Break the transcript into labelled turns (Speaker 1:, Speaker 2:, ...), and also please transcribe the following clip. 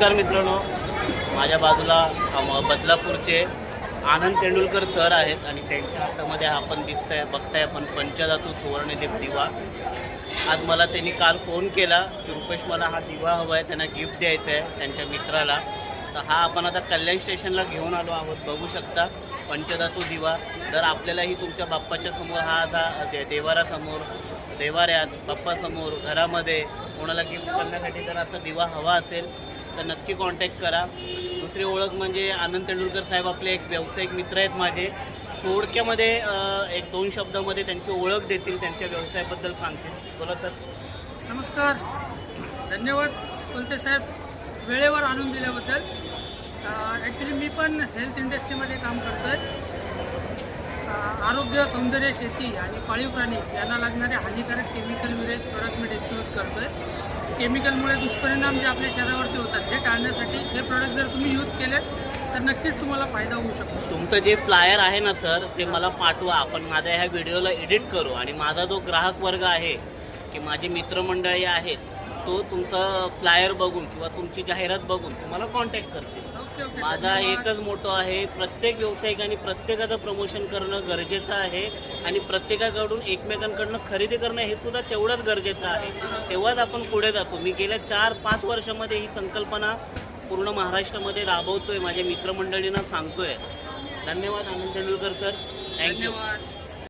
Speaker 1: नमस्कार मित्रांनो. माझ्या बाजूला बदलापूरचे आनंद तेंडुलकर सर आहेत आणि त्यांच्या हातामध्ये आपण दिसतंय बघताय आपण पंचधातू सुवर्णदीप दिवा. आज मला त्यांनी काल फोन केला की रुपेश मला हा दिवा हवा आहे त्यांना गिफ्ट द्यायचं आहे त्यांच्या मित्राला. तर हा आपण आता कल्याण स्टेशनला घेऊन आलो आहोत. बघू शकता पंचधातू दिवा. जर आपल्यालाही तुमच्या बाप्पाच्या समोर हा आता दे देवारासमोर देवाऱ्यात बाप्पासमोर घरामध्ये कोणाला गिफ्ट करण्यासाठी जर असा दिवा हवा असेल तर नक्की कॉन्टॅक्ट करा. दुसरी ओळख म्हणजे आनंद तेंडुलकर साहेब आपले एक व्यावसायिक मित्र आहेत माझे. थोडक्यामध्ये एक दोन शब्दामध्ये त्यांची ओळख देतील त्यांच्या व्यवसायाबद्दल सांगतील. बोला सर.
Speaker 2: नमस्कार. धन्यवाद कोलते साहेब वेळेवर आणून दिल्याबद्दल. ॲक्च्युली मी पण हेल्थ इंडस्ट्रीमध्ये काम करतो आहे आरोग्य सौंदर्य शेती आणि पाळीव प्राणी यांना लागणारे हानिकारक केमिकल विरहित प्रोडक्ट मी डिस्ट्रीब्यूट करतो आहे केमिकलमुळे दुष्परिणाम जे आपल्या शरीरावरती होतात हे टाळण्यासाठी हे प्रोडक्ट जर तुम्ही यूज केले तर नक्कीच तुम्हाला फायदा होऊ शकतो.
Speaker 1: तुमचं जे फ्लायर आहे ना सर ते मला पाठवा. आपण माझ्या ह्या व्हिडिओला एडिट करू. आणि माझा जो ग्राहक वर्ग आहे की माझी मित्रमंडळी आहेत तो तुमचं फ्लायर बघून किंवा तुमची जाहिरात बघून तुम्हाला कॉन्टॅक्ट
Speaker 2: ओके
Speaker 1: माझा. एकच मोठो आहे प्रत्येक व्यावसायिकाने प्रत्येकाचं प्रमोशन करणं गरजेचं आहे आणि प्रत्येकाकडून एकमेकांकडनं खरेदी करणं हे सुद्धा तेवढंच गरजेचं आहे. तेव्हाच आपण पुढे जातो. मी गेल्या चार पाच वर्षामध्ये ही संकल्पना पूर्ण महाराष्ट्रामध्ये राबवतोय माझ्या मित्रमंडळींना सांगतोय. धन्यवाद आनंद तेंडुलकर सर. थँक्यू